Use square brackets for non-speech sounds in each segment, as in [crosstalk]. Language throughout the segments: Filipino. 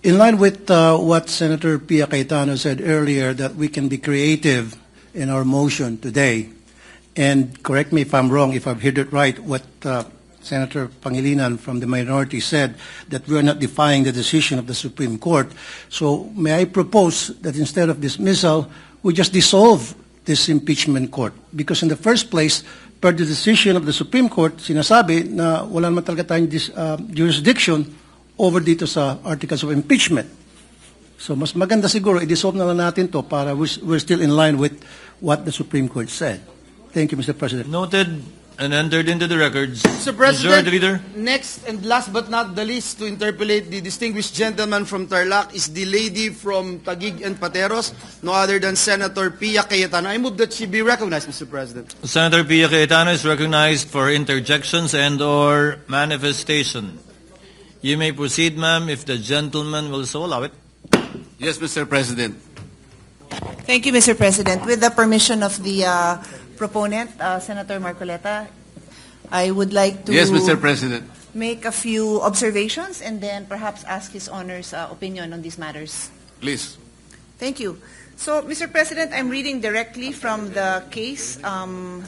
In line with uh, what Senator Pia Cayetano said earlier, that we can be creative in our motion today, and correct me if I'm wrong, if I've heard it right, what uh, Senator Pangilinan from the minority said, that we are not defying the decision of the Supreme Court. So may I propose that instead of dismissal, we just dissolve this impeachment court? Because in the first place, per the decision of the Supreme Court, sinasabi na wala naman talaga tayong dis- uh, jurisdiction over dito sa articles of impeachment. So mas maganda siguro, i-dissolve na lang natin to para we're, still in line with what the Supreme Court said. Thank you, Mr. President. Noted and entered into the records. Mr. President, Leader. next and last but not the least to interpolate the distinguished gentleman from Tarlac is the lady from Taguig and Pateros, no other than Senator Pia Cayetano. I move that she be recognized, Mr. President. Senator Pia Cayetano is recognized for interjections and or manifestation. You may proceed, ma'am, if the gentleman will so allow it. Yes, Mr. President. Thank you, Mr. President. With the permission of the uh, proponent, uh, Senator Marcoleta, I would like to Yes, Mr. President. make a few observations and then perhaps ask His Honor's uh, opinion on these matters. Please. Thank you. So, Mr. President, I'm reading directly from the case um,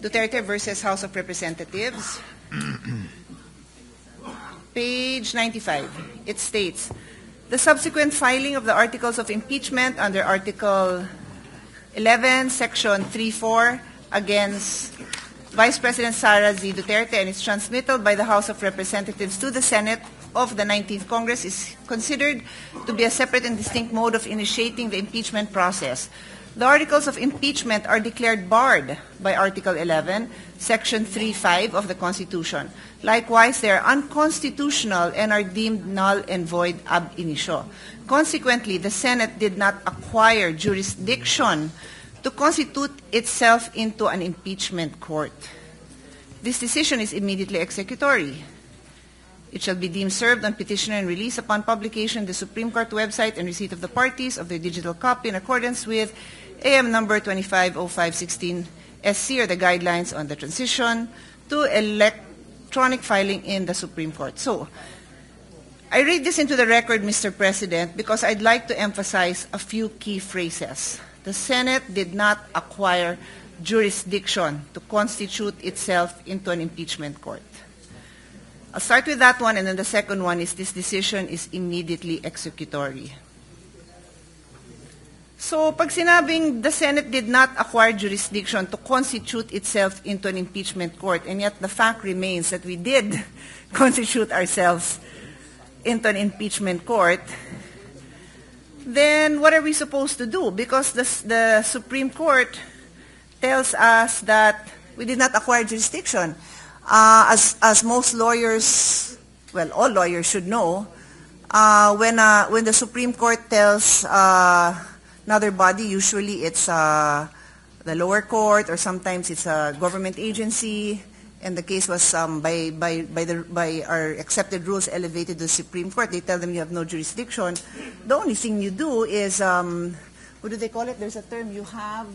Duterte versus House of Representatives. Page 95. It states, the subsequent filing of the articles of impeachment under Article 11, Section 3.4 against Vice President Sara Z. Duterte and its transmittal by the House of Representatives to the Senate of the 19th Congress is considered to be a separate and distinct mode of initiating the impeachment process. The articles of impeachment are declared barred by Article 11, Section 3.5 of the Constitution. Likewise, they are unconstitutional and are deemed null and void ab initio. Consequently, the Senate did not acquire jurisdiction to constitute itself into an impeachment court. This decision is immediately executory. It shall be deemed served on petitioner and release upon publication the Supreme Court website and receipt of the parties of their digital copy in accordance with AM number 250516 SC or the guidelines on the transition to electronic filing in the Supreme Court. So, I read this into the record, Mr. President, because I'd like to emphasize a few key phrases. The Senate did not acquire jurisdiction to constitute itself into an impeachment court. I'll start with that one, and then the second one is this decision is immediately executory. So, pag sinabing the Senate did not acquire jurisdiction to constitute itself into an impeachment court, and yet the fact remains that we did [laughs] constitute ourselves into an impeachment court, then what are we supposed to do? Because the, the Supreme Court tells us that we did not acquire jurisdiction. Uh, as, as most lawyers, well, all lawyers should know, uh, when, uh, when the Supreme Court tells uh, another body, usually it's uh, the lower court or sometimes it's a government agency, and the case was um, by, by, by, the, by our accepted rules elevated to the Supreme Court. They tell them you have no jurisdiction. The only thing you do is, um, what do they call it? There's a term, you have,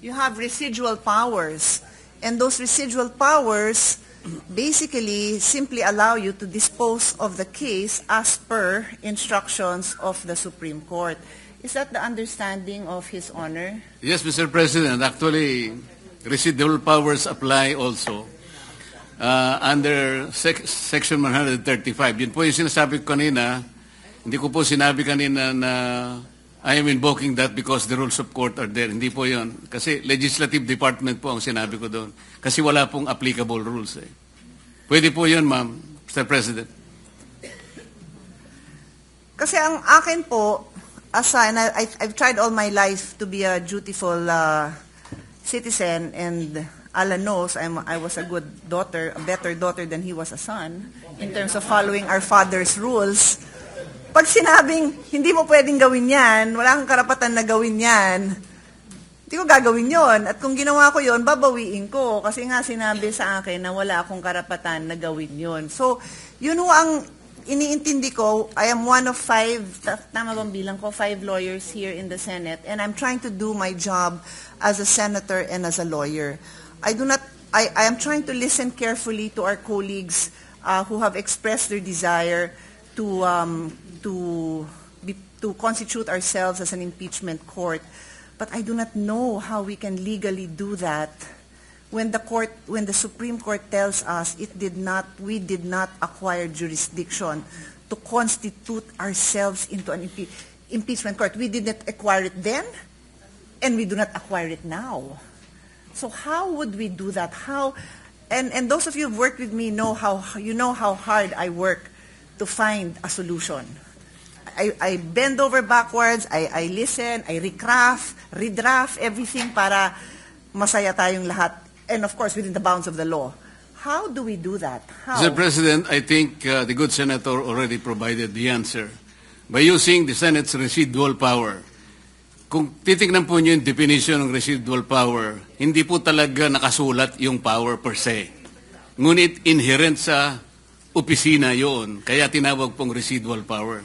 you have residual powers. And those residual powers basically simply allow you to dispose of the case as per instructions of the Supreme Court. Is that the understanding of His Honor? Yes, Mr. President. Actually, residual powers apply also uh, under sec- Section 135. Yun po yung sinasabi ko kanina. Hindi ko po sinabi kanina na I am invoking that because the rules of court are there. Hindi po yun. Kasi legislative department po ang sinabi ko doon. Kasi wala pong applicable rules eh. Pwede po yun, ma'am, Mr. President. Kasi ang akin po, as I, I- I've tried all my life to be a dutiful uh, citizen, and Alan knows I'm, I was a good daughter, a better daughter than he was a son, in terms of following our father's rules. Pag sinabing, hindi mo pwedeng gawin yan, wala kang karapatan na gawin yan, hindi ko gagawin yon. At kung ginawa ko yon, babawiin ko. Kasi nga sinabi sa akin na wala akong karapatan na gawin yon. So, yun ho ang iniintindi ko. I am one of five, ta- tama bang bilang ko, five lawyers here in the Senate. And I'm trying to do my job as a senator and as a lawyer. I do not, I, I am trying to listen carefully to our colleagues uh, who have expressed their desire to um, to be, to constitute ourselves as an impeachment court, but I do not know how we can legally do that when the court when the Supreme Court tells us it did not we did not acquire jurisdiction to constitute ourselves into an impe- impeachment court. We did not acquire it then, and we do not acquire it now. So how would we do that? How and and those of you who've worked with me know how you know how hard I work to find a solution. I, I bend over backwards, I, I listen, I recraft, redraft everything para masaya tayong lahat. And of course, within the bounds of the law. How do we do that? How? Mr. President, I think uh, the good senator already provided the answer. By using the Senate's residual power, kung titignan po niyo yung definition ng residual power, hindi po talaga nakasulat yung power per se. Ngunit inherent sa opisina yon, kaya tinawag pong residual power.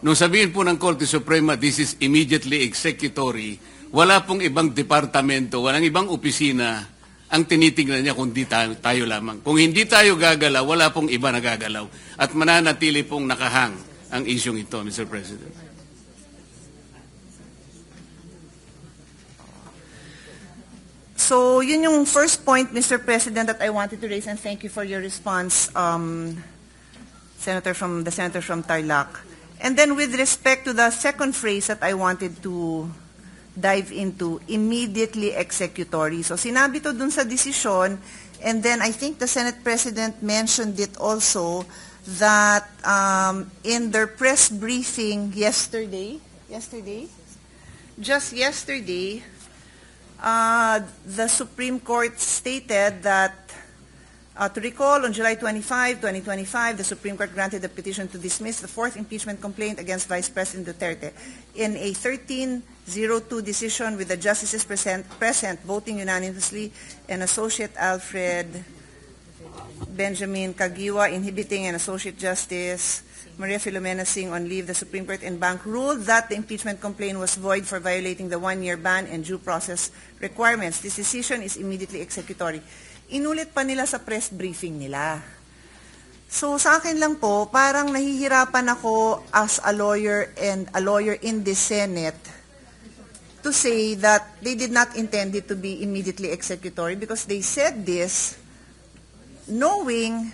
Nung sabihin po ng Korte Suprema, this is immediately executory, wala pong ibang departamento, walang ibang opisina ang tinitingnan niya kundi tayo, tayo lamang. Kung hindi tayo gagalaw, wala pong iba na gagalaw. At mananatili pong nakahang ang isyong ito, Mr. President. So, yun yung first point, Mr. President, that I wanted to raise, and thank you for your response, um, Senator from the Senator from Tarlac. And then with respect to the second phrase that I wanted to dive into, immediately executory. So, sinabi to dun sa desisyon, and then I think the Senate President mentioned it also, that um, in their press briefing yesterday, yesterday, just yesterday, uh, the Supreme Court stated that, uh, to recall, on July 25, 2025, the Supreme Court granted a petition to dismiss the fourth impeachment complaint against Vice President Duterte. In a 13-02 decision with the justices present, present voting unanimously and Associate Alfred Benjamin Kagiwa inhibiting an Associate Justice Maria Filomena Singh on leave, the Supreme Court in bank ruled that the impeachment complaint was void for violating the one-year ban and due process requirements. This decision is immediately executory. Inulit pa nila sa press briefing nila. So sa akin lang po, parang nahihirapan ako as a lawyer and a lawyer in the Senate to say that they did not intend it to be immediately executory because they said this knowing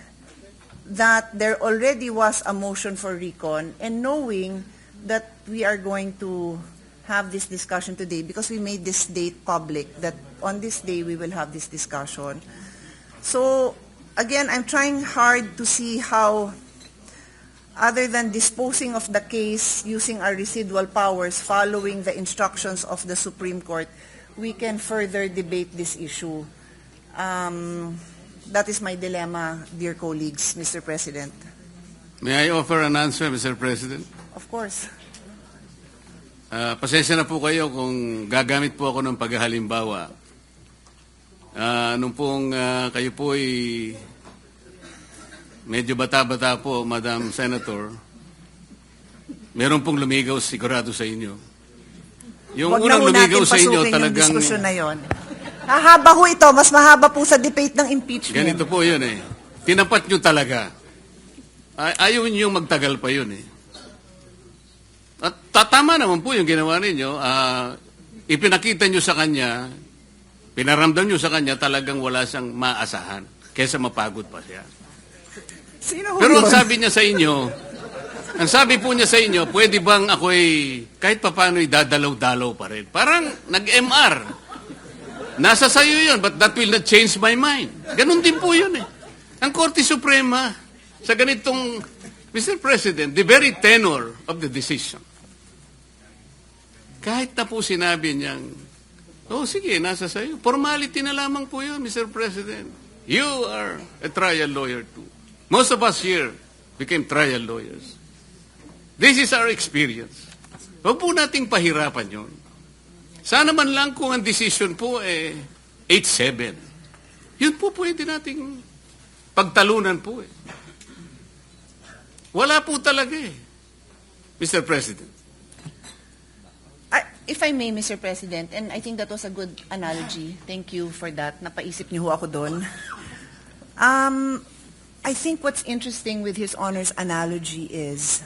that there already was a motion for recon and knowing that we are going to have this discussion today because we made this date public that on this day we will have this discussion. So again, I'm trying hard to see how other than disposing of the case using our residual powers following the instructions of the Supreme Court, we can further debate this issue. Um, that is my dilemma, dear colleagues, Mr. President. May I offer an answer, Mr. President? Of course. Ah, pasensya na po kayo kung gagamit po ako ng paghahalimbawa. Ah, nung pong ah, kayo po ay medyo bata-bata po, Madam Senator, meron pong lumigaw sigurado sa inyo. Yung na unang lumigaw sa inyo talagang... yung diskusyon na yon. Mahaba ho ito, mas mahaba po sa debate ng impeachment. Ganito po yun eh. Tinapat nyo talaga. Ay, ayaw nyo magtagal pa yun eh. At tatama naman po yung ginawa ninyo. Ah, ipinakita nyo sa kanya, pinaramdam nyo sa kanya talagang wala siyang maasahan. Kesa mapagod pa siya. Sino Pero ang sabi niya sa inyo, ang sabi po niya sa inyo, pwede bang ako'y kahit papano dadalaw-dalaw pa rin. Parang nag-MR. Nasa sayo yun, but that will not change my mind. Ganon din po yun eh. Ang Korte Suprema, sa ganitong, Mr. President, the very tenor of the decision, kahit na po sinabi niyang, oh sige, nasa sayo. Formality na lamang po yun, Mr. President. You are a trial lawyer too. Most of us here became trial lawyers. This is our experience. Huwag po nating pahirapan yun. Sana man lang kung ang decision po eh 8-7. Yun po pwede nating pagtalunan po eh. Wala po talaga eh. Mr. President. If I may, Mr. President, and I think that was a good analogy. Thank you for that. Napaisip niyo ho ako doon. Um, I think what's interesting with His Honor's analogy is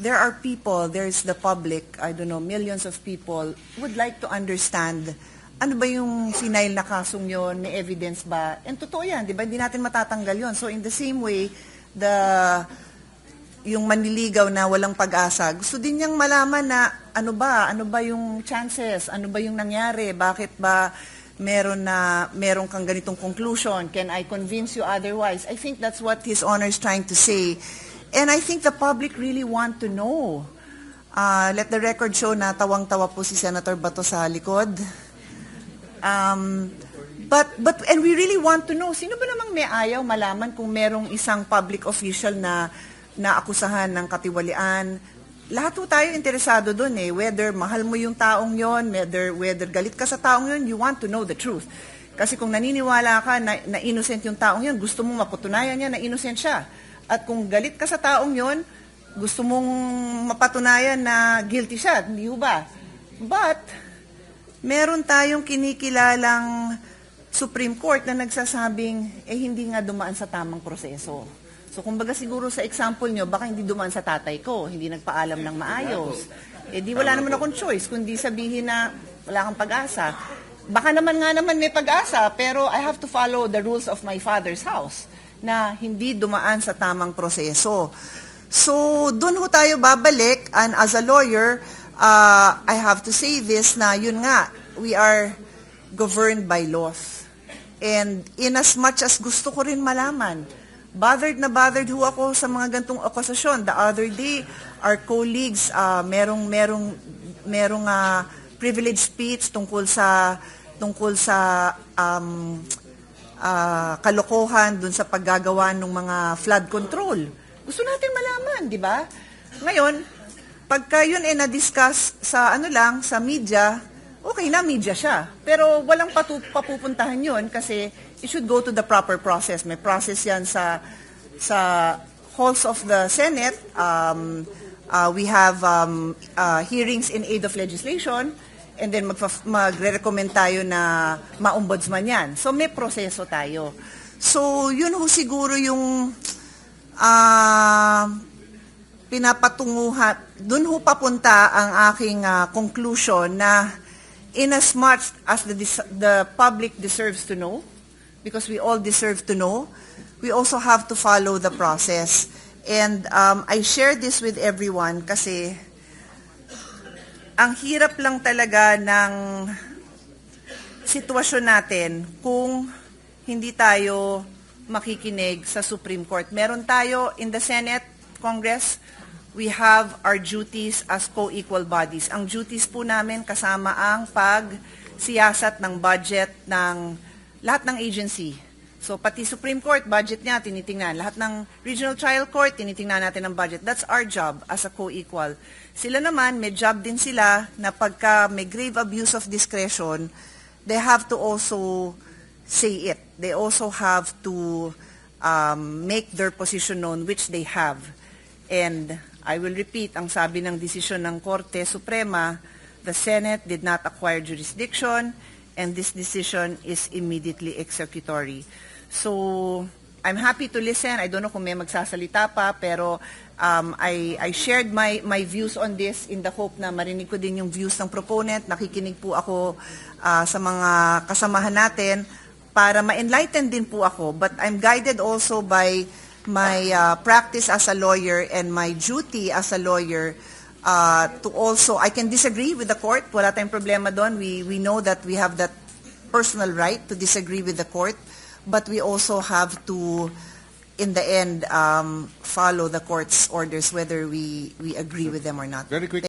there are people, there's the public, I don't know, millions of people would like to understand ano ba yung final na kasong yon, may evidence ba? And totoo yan, di ba? Hindi natin matatanggal yon. So in the same way, the yung manliligaw na walang pag-asa, gusto din niyang malaman na ano ba, ano ba yung chances, ano ba yung nangyari, bakit ba meron na meron kang ganitong conclusion, can I convince you otherwise? I think that's what His Honor is trying to say. And I think the public really want to know. Uh, let the record show na tawang-tawa po si Senator Bato sa likod. Um, but but and we really want to know sino ba namang may ayaw malaman kung merong isang public official na naakusahan ng katiwalian. Lahat po tayo interesado doon eh, whether mahal mo yung taong yon, whether, whether galit ka sa taong yon, you want to know the truth. Kasi kung naniniwala ka na, na innocent yung taong yon, gusto mo mapatunayan niya na innocent siya. At kung galit ka sa taong yon, gusto mong mapatunayan na guilty siya, hindi ba? But, meron tayong kinikilalang Supreme Court na nagsasabing, eh hindi nga dumaan sa tamang proseso. So kumbaga siguro sa example nyo, baka hindi dumaan sa tatay ko, hindi nagpaalam ng maayos. Eh di wala naman akong choice, kundi sabihin na wala kang pag-asa. Baka naman nga naman may pag-asa, pero I have to follow the rules of my father's house na hindi dumaan sa tamang proseso. So, doon ho tayo babalik, and as a lawyer, uh, I have to say this na yun nga, we are governed by laws. And in as much as gusto ko rin malaman, bothered na bothered ho ako sa mga gantong akusasyon. The other day, our colleagues, uh, merong, merong, merong uh, privilege speech tungkol sa, tungkol sa um, uh, kalokohan dun sa paggagawa ng mga flood control. Gusto natin malaman, di ba? Ngayon, pagka yun ay na-discuss sa ano lang, sa media, okay na media siya. Pero walang patu- papupuntahan yun kasi it should go to the proper process. May process yan sa sa halls of the Senate. Um, uh, we have um, uh, hearings in aid of legislation and then magre-recommend tayo na ma-ombudsman yan. So may proseso tayo. So yun ho siguro yung ah pinapatunguhan, dun ho papunta ang aking ah, conclusion na in as much as the, the public deserves to know, because we all deserve to know, we also have to follow the process. And um, I share this with everyone kasi ang hirap lang talaga ng sitwasyon natin kung hindi tayo makikinig sa Supreme Court. Meron tayo in the Senate, Congress, we have our duties as co-equal bodies. Ang duties po namin kasama ang pagsiyasat ng budget ng lahat ng agency. So pati Supreme Court, budget niya, tinitingnan. Lahat ng Regional Trial Court, tinitingnan natin ang budget. That's our job as a co-equal. Sila naman, may job din sila na pagka may grave abuse of discretion, they have to also say it. They also have to um, make their position known, which they have. And I will repeat, ang sabi ng desisyon ng Korte Suprema, the Senate did not acquire jurisdiction and this decision is immediately executory. So, I'm happy to listen. I don't know kung may magsasalita pa, pero um, I, I shared my, my views on this in the hope na marinig ko din yung views ng proponent. Nakikinig po ako ah, sa mga kasamahan natin para ma-enlighten din po ako. But I'm guided also by my uh, practice as a lawyer and my duty as a lawyer uh, to also, I can disagree with the court. Wala tayong problema doon. We, we know that we have that personal right to disagree with the court. But we also have to, in the end, um, follow the court's orders whether we, we agree with them or not. Very quick.